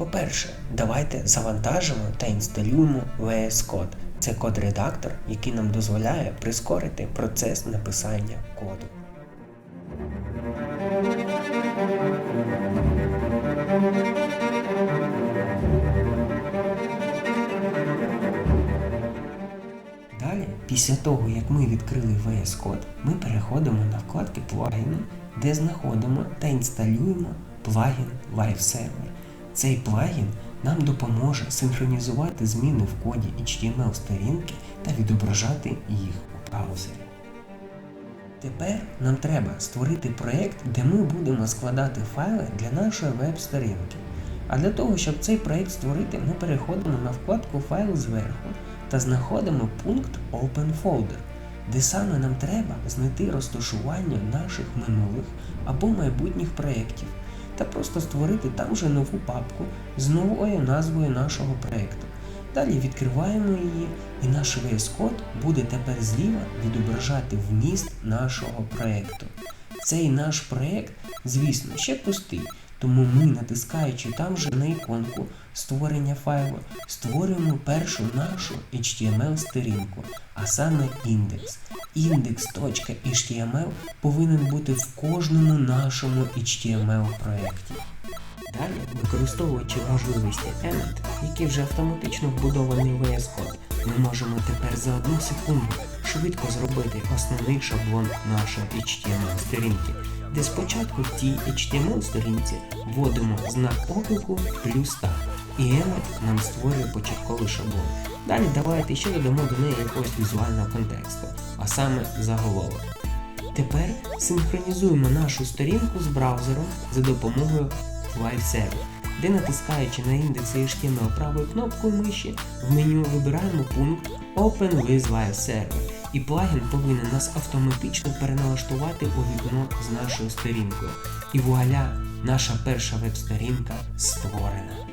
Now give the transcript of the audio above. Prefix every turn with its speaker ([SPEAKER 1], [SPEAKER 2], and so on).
[SPEAKER 1] По-перше, давайте завантажимо та інсталюємо VS Code. Це код-редактор, який нам дозволяє прискорити процес написання коду. Далі, після того, як ми відкрили VS Code, ми переходимо на вкладки плагіни, де знаходимо та інсталюємо плагін LiveServer. Цей плагін нам допоможе синхронізувати зміни в коді HTML сторінки та відображати їх у браузері. Тепер нам треба створити проєкт, де ми будемо складати файли для нашої веб-сторінки. А для того, щоб цей проєкт створити, ми переходимо на вкладку Файл зверху та знаходимо пункт Open Folder, де саме нам треба знайти розташування наших минулих або майбутніх проєктів та просто створити там же нову папку з новою назвою нашого проєкту. Далі відкриваємо її, і наш VS Code буде тепер зліва відображати вміст нашого проєкту. Цей наш проєкт, звісно, ще пустий, тому ми, натискаючи там же на іконку створення файлу, створюємо першу нашу HTML-сторінку, а саме індекс. Index.html повинен бути в кожному нашому HTML-проєкті. Далі, використовуючи можливості Emmet, який вже автоматично вбудований в VS Code, ми можемо тепер за одну секунду швидко зробити основний шаблон нашої HTML-сторінки, де спочатку в тій HTML-сторінці вводимо знак оклику плюс так, і Emmet нам створює початковий шаблон. Далі давайте ще додамо до неї якогось візуального контексту, а саме заголовок. Тепер синхронізуємо нашу сторінку з браузером за допомогою LiveServer, де натискаючи на індекс HTML правою кнопкою миші, в меню вибираємо пункт Open with LiveServer, і плагін повинен нас автоматично переналаштувати у вікно з нашою сторінкою. І вуаля, наша перша веб-сторінка створена.